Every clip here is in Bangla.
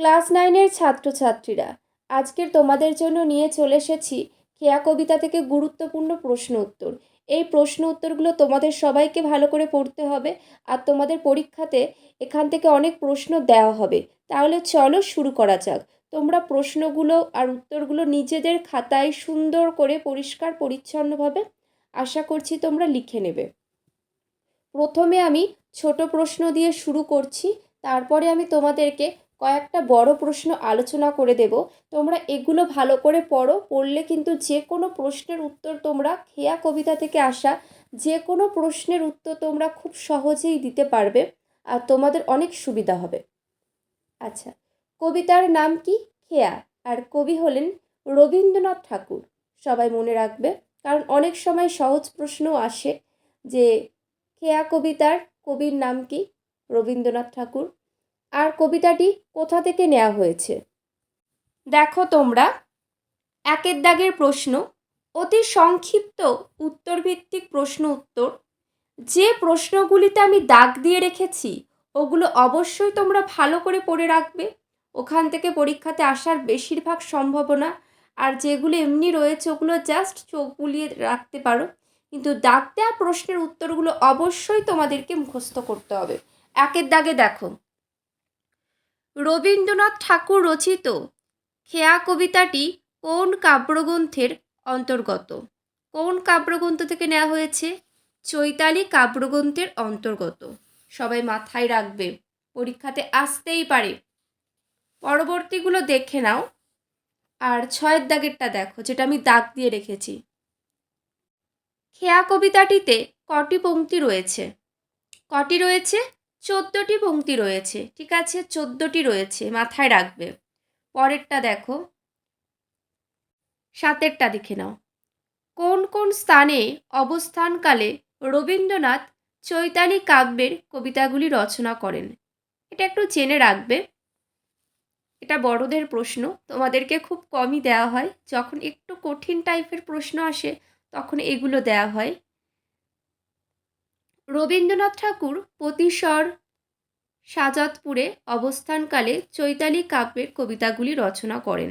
ক্লাস নাইনের ছাত্রছাত্রীরা, আজকের তোমাদের জন্য নিয়ে চলে এসেছি খেয়া কবিতা থেকে গুরুত্বপূর্ণ প্রশ্ন উত্তর। এই প্রশ্ন উত্তরগুলো তোমাদের সবাইকে ভালো করে পড়তে হবে আর তোমাদের পরীক্ষাতে এখান থেকে অনেক প্রশ্ন দেওয়া হবে। তাহলে চলো শুরু করা যাক। তোমরা প্রশ্নগুলো আর উত্তরগুলো নিজেদের খাতায় সুন্দর করে পরিষ্কার পরিচ্ছন্নভাবে আশা করছি তোমরা লিখে নেবে। প্রথমে আমি ছোট প্রশ্ন দিয়ে শুরু করছি, তারপরে আমি তোমাদেরকে কয়েকটা বড় প্রশ্ন আলোচনা করে দেব। তোমরা এগুলো ভালো করে পড়ো, পড়লে কিন্তু যে কোনো প্রশ্নের উত্তর তোমরা খেয়া কবিতা থেকে আসা যে কোনো প্রশ্নের উত্তর তোমরা খুব সহজেই দিতে পারবে আর তোমাদের অনেক সুবিধা হবে। আচ্ছা কবিতার নাম কি? খেয়া। আর কবি হলেন রবীন্দ্রনাথ ঠাকুর। সবাই মনে রাখবে, কারণ অনেক সময় সহজ প্রশ্নও আসে যে, খেয়া কবিতার কবির নাম কি? রবীন্দ্রনাথ ঠাকুর। আর কবিতাটি কোথা থেকে নেওয়া হয়েছে? দেখো তোমরা। একের দাগের প্রশ্ন, অতি সংক্ষিপ্ত উত্তরভিত্তিক প্রশ্ন উত্তর। যে প্রশ্নগুলিতে আমি দাগ দিয়ে রেখেছি, ওগুলো অবশ্যই তোমরা ভালো করে পড়ে রাখবে। ওখান থেকে পরীক্ষাতে আসার বেশিরভাগ সম্ভাবনা আর যেগুলো এমনি রয়েছে, ওগুলো জাস্ট চোখ বুলিয়ে রাখতে পারো। কিন্তু দাগ দেওয়া প্রশ্নের উত্তরগুলো অবশ্যই তোমাদেরকে মুখস্থ করতে হবে। একের দাগে দেখো। রবীন্দ্রনাথ ঠাকুর রচিত খেয়া কবিতাটি কোন কাব্যগ্রন্থের অন্তর্গত? কোন কাব্যগ্রন্থ থেকে নেওয়া হয়েছে? চৈতালি কাব্যগ্রন্থের অন্তর্গত। সবাই মাথায় রাখবে, পরীক্ষাতে আসতেই পারে। পরবর্তীগুলো দেখে নাও। আর ছয়ের দাগেরটা দেখো, যেটা আমি দাগ দিয়ে রেখেছি। খেয়া কবিতাটিতে কটি পংক্তি রয়েছে? কটি রয়েছে? চোদ্দোটি পংক্তি রয়েছে, ঠিক আছে? চোদ্দোটি রয়েছে, মাথায় রাখবে। পরেরটা দেখো। সাতেরটা দেখে নাও। কোন কোন স্থানে অবস্থানকালে রবীন্দ্রনাথ চৈতালি কাব্যের কবিতাগুলি রচনা করেন? এটা একটু জেনে রাখবে। এটা বড়দের প্রশ্ন, তোমাদেরকে খুব কমই দেওয়া হয়। যখন একটু কঠিন টাইপের প্রশ্ন আসে, তখন এগুলো দেওয়া হয়। রবীন্দ্রনাথ ঠাকুর প্রতিস্বর সাজাদপুরে অবস্থানকালে চৈতালি কাব্যের কবিতাগুলি রচনা করেন।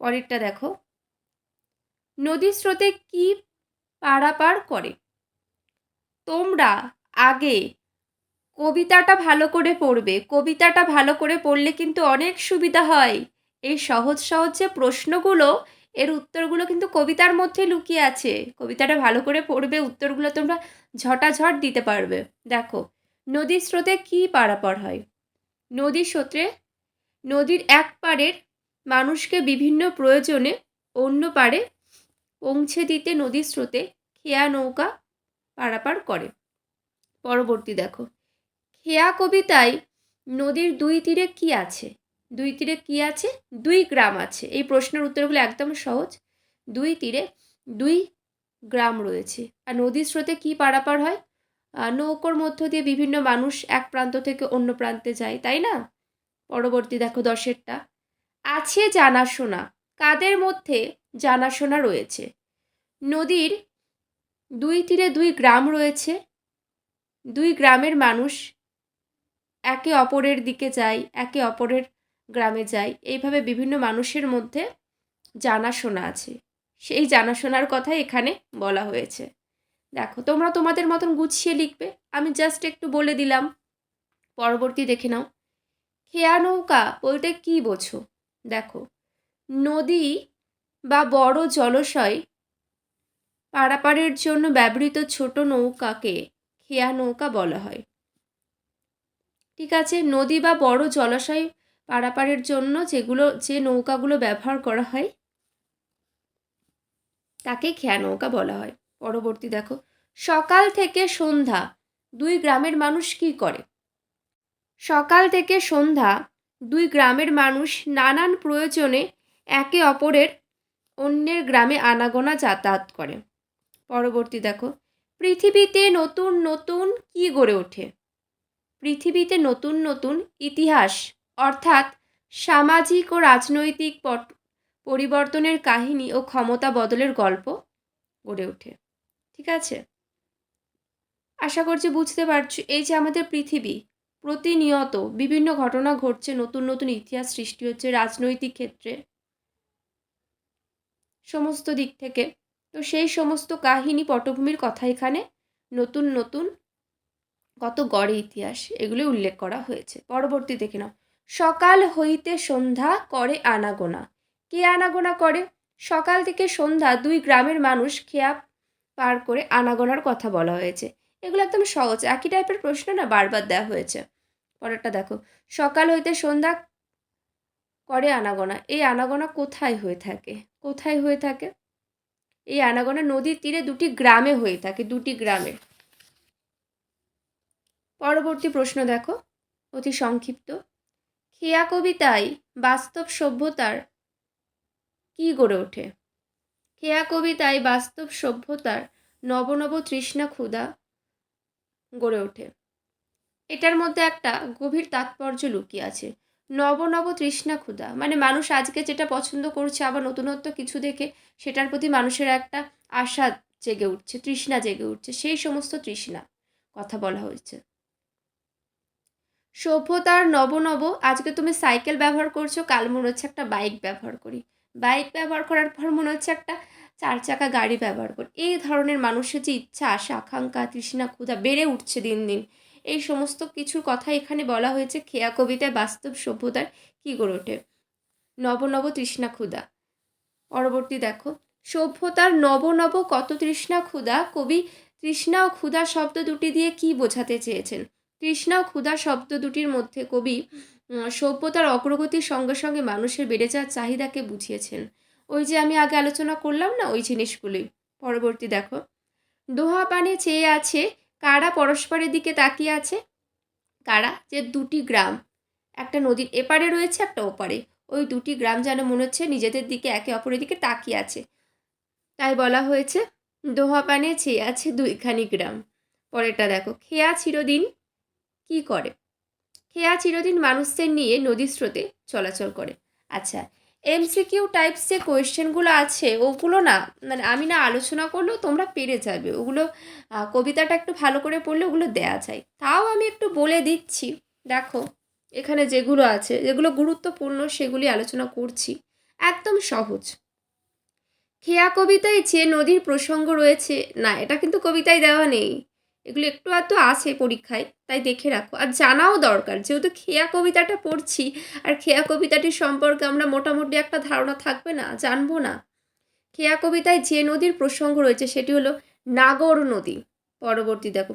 পরেরটা দেখো। নদী স্রোতে কি পারাপার করে? তোমরা আগে কবিতাটা ভালো করে পড়বে, কবিতাটা ভালো করে পড়লে কিন্তু অনেক সুবিধা হয়। এই সহজ সহজ যে প্রশ্নগুলো এর উত্তরগুলো কিন্তু কবিতার মধ্যে লুকিয়ে আছে। কবিতাটা ভালো করে পড়বে, উত্তরগুলো তোমরা ঝটাঝট দিতে পারবে। দেখো, নদীর স্রোতে কী পারাপার হয়? নদীর স্রোতে, নদীর এক পাড়ের মানুষকে বিভিন্ন প্রয়োজনে অন্য পাড়ে পৌঁছে দিতে নদীর স্রোতে খেয়া নৌকা পারাপার করে। পরবর্তী দেখো, খেয়া কবিতায় নদীর দুই তীরে কি আছে? দুই তীরে কি আছে? দুই গ্রাম আছে। এই প্রশ্নের উত্তরগুলো একদম সহজ। দুই তীরে দুই গ্রাম রয়েছে। আর নদীর স্রোতে কি পারাপার হয়? নৌকোর মধ্য দিয়ে বিভিন্ন মানুষ এক প্রান্ত থেকে অন্য প্রান্তে যায়, তাই না? পরবর্তী দেখো দশেরটা। আছে জানাশোনা। কাদের মধ্যে জানাশোনা রয়েছে? নদীর দুই তীরে দুই গ্রাম রয়েছে। দুই গ্রামের মানুষ একে অপরের দিকে যায়, একে অপরের গ্রামে যায় এইভাবে বিভিন্ন মানুষের মধ্যে জানাশোনা আছে। সেই জানাশোনার কথাই এখানে বলা হয়েছে। দেখো, তোমরা তোমাদের মতন গুছিয়ে লিখবে, আমি জাস্ট একটু বলে দিলাম। পরবর্তী দেখে নাও। খেয়া নৌকা বলতে কী বোঝো? দেখো, নদী বা বড় জলাশয় পারাপারের জন্য ব্যবহৃত ছোট নৌকাকে খেয়া নৌকা বলা হয়। ঠিক আছে, নদী বা বড় জলাশয় পারাপারের জন্য যেগুলো, যে নৌকাগুলো ব্যবহার করা হয়, তাকে খেয়া নৌকা বলা হয়। পরবর্তী দেখো, সকাল থেকে সন্ধ্যা, দুই গ্রামের মানুষ কি করে? সকাল থেকে সন্ধ্যা, দুই গ্রামের মানুষ নানান প্রয়োজনে একে অপরের অন্যের গ্রামে আনাগোনা যাতায়াত করে। পরবর্তী দেখো, পৃথিবীতে নতুন নতুন কি গড়ে ওঠে? পৃথিবীতে নতুন নতুন ইতিহাস অর্থাৎ সামাজিক ও রাজনৈতিক পট, পরিবর্তনের কাহিনী ও ক্ষমতা বদলের গল্প গড়ে ওঠে। ঠিক আছে? আশা করছি বুঝতে পারছ, এই যে আমাদের পৃথিবী, প্রতিনিয়ত বিভিন্ন ঘটনা ঘটছে, নতুন নতুন ইতিহাস সৃষ্টি হচ্ছে, রাজনৈতিক ক্ষেত্রে সমস্ত দিক থেকে। তো সেই সমস্ত কাহিনী পটভূমির কথা এখানে নতুন নতুন কত গড়ে ইতিহাস এগুলি উল্লেখ করা হয়েছে। পরবর্তী দেখে নাও। সকাল হইতে সন্ধ্যা করে আনাগোনা। কে আনাগোনা করে? সকাল থেকে সন্ধ্যা দুই গ্রামের মানুষ খেয়া পার করে আনাগোনার কথা বলা হয়েছে। এগুলো একদম সহজ, একই টাইপের প্রশ্ন না বারবার দেওয়া হয়েছে। পরেরটা দেখো। সকাল হইতে সন্ধ্যা করে আনাগোনা। এই আনাগোনা কোথায় হয়ে থাকে? কোথায় হয়ে থাকে? এই আনাগোনা নদীর তীরে দুটি গ্রামে হয়ে থাকে, দুটি গ্রামে। পরবর্তী প্রশ্ন দেখো। অতি সংক্ষিপ্ত। খেয়া কবিতায় বাস্তব সভ্যতার কি গড়ে ওঠে? খেয়া কবিতায় বাস্তব সভ্যতার নবনব তৃষ্ণা ক্ষুধা গড়ে ওঠে। এটার মধ্যে একটা গভীর তাৎপর্য লুকিয়ে আছে। নব নব তৃষ্ণা ক্ষুধা। মানে মানুষ আজকে যেটা পছন্দ করছে, আবার নতুনত্ব কিছু দেখে সেটার প্রতি মানুষের একটা আশা জেগে উঠছে, তৃষ্ণা জেগে উঠছে, সেই সমস্ত তৃষ্ণা কথা বলা হয়েছে। সভ্যতার নব নব, আজকে তুমি সাইকেল ব্যবহার করছ, কাল মনে হচ্ছে একটা বাইক ব্যবহার করি। বাইক ব্যবহার করার পর মনে হচ্ছে একটা চার চাকা গাড়ি ব্যবহার করি। এই ধরনের মানুষের যে ইচ্ছা, আশা, আকাঙ্ক্ষা, তৃষ্ণা, ক্ষুধা বেড়ে উঠছে দিন দিন। এই সমস্ত কিছুর কথা এখানে বলা হয়েছে, খেয়া কবিতায় বাস্তব সভ্যতার কী গড়ে ওঠে? নব নব, তৃষ্ণা, ক্ষুধা। পরবর্তী দেখো। সভ্যতার নব নব, কত তৃষ্ণা, ক্ষুধা? কবি তৃষ্ণা ও ক্ষুধা শব্দ দুটি দিয়ে কি বোঝাতে চেয়েছেন? তৃষ্ণা ও ক্ষুধা শব্দ দুটির মধ্যে কবি সভ্যতার অগ্রগতির সঙ্গে সঙ্গে মানুষের বেড়ে যাওয়ার চাহিদাকে বুঝিয়েছেন। ওই যে আমি আগে আলোচনা করলাম না, ওই জিনিসগুলি। পরবর্তী দেখো। দোহা পানে চেয়ে আছে, কারা পরস্পরের দিকে তাকিয়ে আছে? কারা? যে দুটি গ্রাম। একটা নদীর এপারে রয়েছে, একটা ওপারে। ওই দুটি গ্রাম যেন মনে হচ্ছে নিজেদের দিকে একে অপরের দিকে তাকিয়ে আছে। তাই বলা হয়েছে, দোহা পানে চেয়ে আছে দুইখানি গ্রাম। পরেরটা দেখো। খেয়া চিরদিন কি করে? খেয়া চিরদিন মানুষদের নিয়ে নদীর স্রোতে চলাচল করে। আচ্ছা এমসিকিউ টাইপস যে কোয়েশ্চেনগুলো আছে, ওগুলো না মানে আমি না আলোচনা করলেও তোমরা পেরে যাবে। ওগুলো কবিতাটা একটু ভালো করে পড়লে ওগুলো দেয়া যায়। তাও আমি একটু বলে দিচ্ছি, দেখো, এখানে যেগুলো আছে, যেগুলো গুরুত্বপূর্ণ সেগুলি আলোচনা করছি। একদম সহজ। খেয়া কবিতায় যে নদীর প্রসঙ্গ রয়েছে, না, এটা কিন্তু কবিতায় দেওয়া নেই। এগুলো একটু আধটু আছে পরীক্ষায়, তাই দেখে রাখো। আর জানাও দরকার, যেহেতু খেয়া কবিতাটা পড়ছি, আর খেয়া কবিতাটির সম্পর্কে আমরা মোটামুটি একটা ধারণা থাকবে না, জানব না। খেয়া কবিতায় যে নদীর প্রসঙ্গ রয়েছে, সেটি হলো নাগর নদী। পরবর্তী দেখো,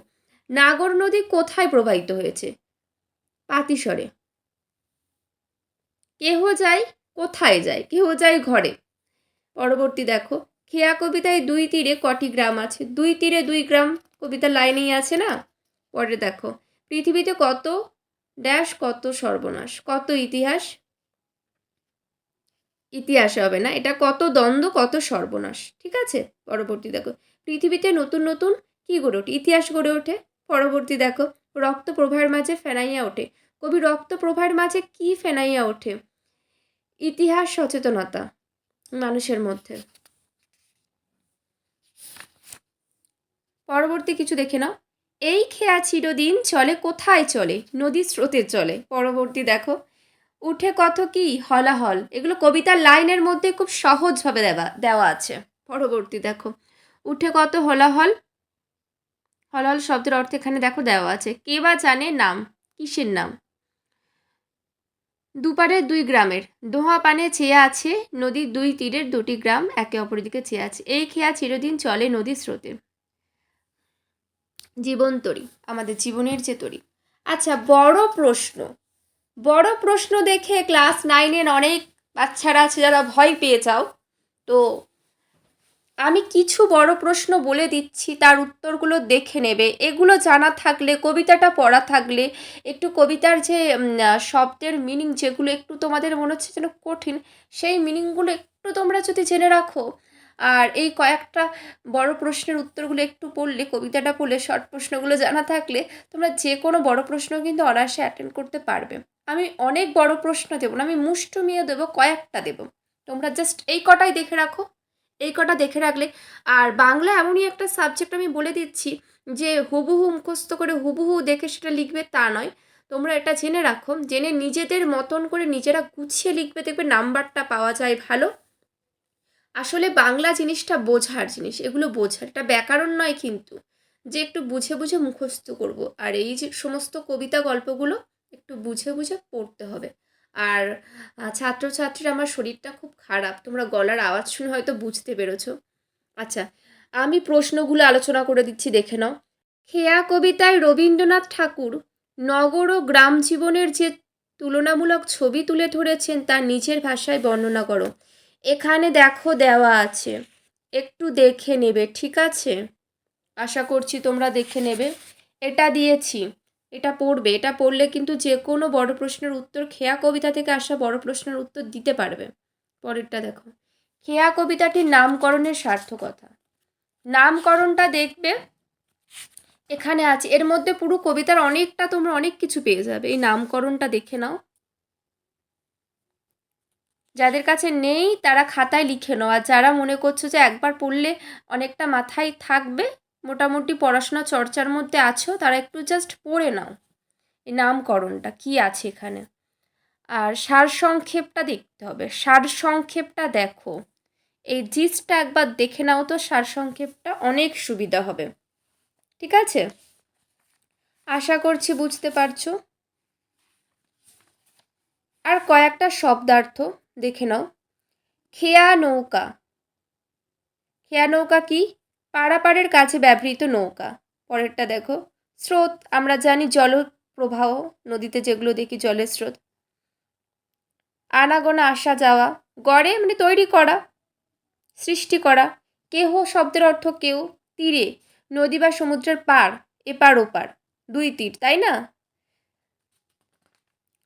নাগর নদী কোথায় প্রবাহিত হয়েছে? পাতিসরে কেহ যায়, কোথায় যায়, কেহ যায় ঘরে। পরবর্তী দেখো, খেয়া কবিতায় দুই তীরে কটি গ্রাম আছে? দুই তীরে দুই গ্রাম কবিতার লাইনেই আছে না? পরে দেখো। পৃথিবীতে কত ড্যাশ কত সর্বনাশ? কত ইতিহাস? ইতিহাস হবে না। এটা কত দ্বন্দ্ব, কত সর্বনাশ। ঠিক আছে? পরবর্তী দেখো। পৃথিবীতে নতুন নতুন কী গড়ে ওঠে? ইতিহাস গড়ে ওঠে। পরবর্তী দেখো। রক্ত প্রবাহের মাঝে ফেনাইয়া ওঠে। কবি রক্ত প্রবাহের মাঝে কি ফেনাইয়া ওঠে? ইতিহাস সচেতনতা মানুষের মধ্যে। পরবর্তী কিছু দেখে নাও। এই খেয়া চিরদিন চলে, কোথায় চলে? নদীর স্রোতে চলে পরবর্তী দেখো। উঠে কত কি? হলাহল। এগুলো কবিতার লাইনের মধ্যে খুব সহজভাবে দেওয়া দেওয়া আছে। পরবর্তী দেখো। উঠে কত হলাহল। হলাহল শব্দের অর্থ এখানে দেখো দেওয়া আছে। কে বা জানে নাম? কিসের নাম? দুপারের দুই গ্রামের। দোহা পানে চেয়ে আছে নদীর দুই তীরের দুটি গ্রাম একে অপরের দিকে চেয়ে আছে। এই খেয়া চিরদিন চলে নদীর স্রোতে। জীবন তরি, আমাদের জীবনের যে তরি। আচ্ছা বড় প্রশ্ন। বড় প্রশ্ন দেখে ক্লাস নাইনের অনেক বাচ্চারা আছে, যারা ভয় পেয়ে যাও। তো আমি কিছু বড় প্রশ্ন বলে দিচ্ছি, তার উত্তরগুলো দেখে নেবে। এগুলো জানা থাকলে, কবিতাটা পড়া থাকলে, একটু কবিতার যে শব্দের মিনিং যেগুলো একটু তোমাদের মনে হচ্ছে যেন কঠিন, সেই মিনিংগুলো একটু তোমরা যদি জেনে রাখো আর এই কয়েকটা বড় প্রশ্নের উত্তরগুলো একটু পড়লে, কবিতাটা পড়লে শর্ট প্রশ্নগুলো জানা থাকলে তোমরা যে কোনো বড় প্রশ্ন কিন্তু অনায়াসে অ্যাটেন্ড করতে পারবে। আমি অনেক বড় প্রশ্ন দেবো না, আমি মুষ্টমীয় দেবো, কয়েকটা দেবো। তোমরা জাস্ট এই কটাই দেখে রাখো। এই কটা দেখে রাখলে, আর বাংলা এমনই একটা সাবজেক্ট আমি বলে দিচ্ছি যে হুবহু মুখস্থ করে হুবহু দেখে সেটা লিখবে তা নয়। তোমরা এটা জেনে রাখো, জেনে নিজেদের মতন করে নিজেরা গুছিয়ে লিখবে, দেখবে নাম্বারটা পাওয়া যায় ভালো। আসলে বাংলা জিনিসটা বোঝার জিনিস, এগুলো বোঝার। এটা ব্যাকরণ নয় কিন্তু, যে একটু বুঝে বুঝে মুখস্থ করব। আর এই যে সমস্ত কবিতা গল্পগুলো একটু বুঝে বুঝে পড়তে হবে। আর ছাত্রছাত্রীর আমার শরীরটা খুব খারাপ, তোমরা গলার আওয়াজ শুনে হয়তো বুঝতে পেরেছ। আচ্ছা আমি প্রশ্নগুলো আলোচনা করে দিচ্ছি, দেখে নাও। খেয়া কবিতায় রবীন্দ্রনাথ ঠাকুর নগর ও গ্রাম জীবনের যে তুলনামূলক ছবি তুলে ধরেছেন তার নিজের ভাষায় বর্ণনা করো। এখানে দেখো দেওয়া আছে। একটু দেখে নেবে, ঠিক আছে? আশা করছি তোমরা দেখে নেবে। এটা দিয়েছি। এটা পড়বে। এটা পড়লে কিন্তু যে কোনো বড় প্রশ্নের উত্তর খেয়া কবিতা থেকে আসা বড় প্রশ্নের উত্তর দিতে পারবে। পরেরটা দেখো। খেয়া কবিতাটির নামকরণের সার্থকতা। নামকরণটা দেখবে, এখানে আছে। এর মধ্যে পুরো কবিতার অনেকটা তোমরা অনেক কিছু পেয়ে যাবে। এই নামকরণটা দেখে নাও। যাদের কাছে নেই, তারা খাতায় লিখে নাও। আর যারা মনে করছ যে একবার পড়লে অনেকটা মাথায় থাকবে, মোটামুটি পড়াশোনা চর্চার মধ্যে আছো, তারা একটু জাস্ট পড়ে নাও। এই নামকরণটা কি আছে এখানে? আর সারসংক্ষেপটা দেখতে হবে। সারসংক্ষেপটা দেখো। এই জিসটা একবার দেখে নাও তো, সারসংক্ষেপটা অনেক সুবিধা হবে। ঠিক আছে? আশা করছি বুঝতে পারছ। আর কয়েকটা শব্দার্থ। দেখে নাও। খেয়া নৌকা। খেয়া নৌকা কি? পারাপারের কাছে ব্যবহৃত নৌকা। পরেরটা দেখো। স্রোত, আমরা জানি জল প্রবাহ, নদীতে যেগুলো দেখি জলের স্রোত। আনাগোনা আসা যাওয়া, গড়ে মানে তৈরি করা, সৃষ্টি করা। কেহ শব্দের অর্থ কেউ, তীরে, নদী বা সমুদ্রের পার এপার ওপার, দুই তীর, তাই না?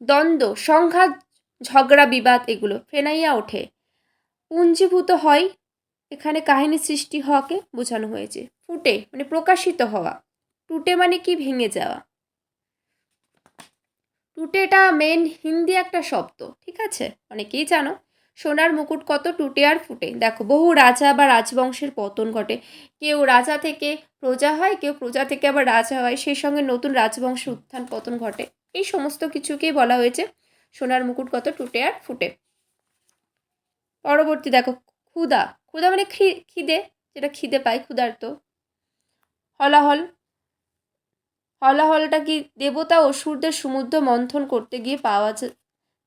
দ্বন্দ্ব, সংঘাত ঝগড়া, বিবাদ এগুলো ফেনাইয়া ওঠে। পুঞ্জীভূত হয় এখানে কাহিনী সৃষ্টি হওয়াকে বোঝানো হয়েছে। ফুটে মানে প্রকাশিত হওয়া। টুটে মানে কি? ভেঙে যাওয়া। টুটেটা মেন হিন্দি একটা শব্দ, ঠিক আছে? অনেকেই জানো, সোনার মুকুট কত টুটে আর ফুটে। দেখো, বহু রাজা বা রাজবংশের পতন ঘটে। কেউ রাজা থেকে প্রজা হয়, কেউ প্রজা থেকে আবার রাজা হয়। সেই সঙ্গে নতুন রাজবংশের উত্থান, পতন ঘটে। এই সমস্ত কিছুকেই বলা হয়েছে। সোনার মুকুট কত টুটে আর ফুটে। পরবর্তী দেখো, ক্ষুদা। ক্ষুদা মানে খিদে, যেটা খিদে পায়, ক্ষুধার্ত। হলাহল। হলাহলটা কি দেবতা অসুরদের সমুদ্র মন্থন করতে গিয়ে পাওয়া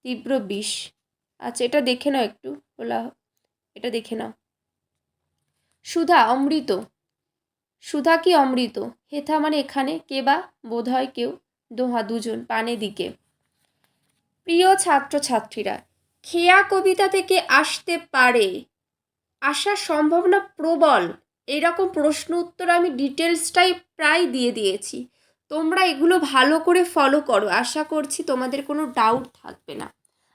তীব্র বিষ। আচ্ছা এটা দেখে নাও একটু হলা এটা দেখে নাও। সুধা, অমৃত। সুধা কি অমৃত? হেথা মানে এখানে কে বা? বোধ হয় কেউ। দোহা, দুজন, পানে দিকে। প্রিয় ছাত্রছাত্রীরা, খেয়া কবিতা থেকে আসতে পারে। আসার সম্ভাবনা প্রবল। এইরকম প্রশ্ন উত্তর আমি ডিটেলসটাই প্রায় দিয়ে দিয়েছি। তোমরা এগুলো ভালো করে ফলো করো। আশা করছি তোমাদের কোনো ডাউট থাকবে না।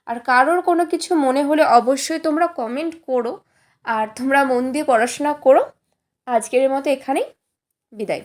আর কারোর কোনো কিছু মনে হলে অবশ্যই তোমরা কমেন্ট করো। আর তোমরা মন দিয়ে পড়াশোনা করো। আজকের মতো এখানেই। বিদায়।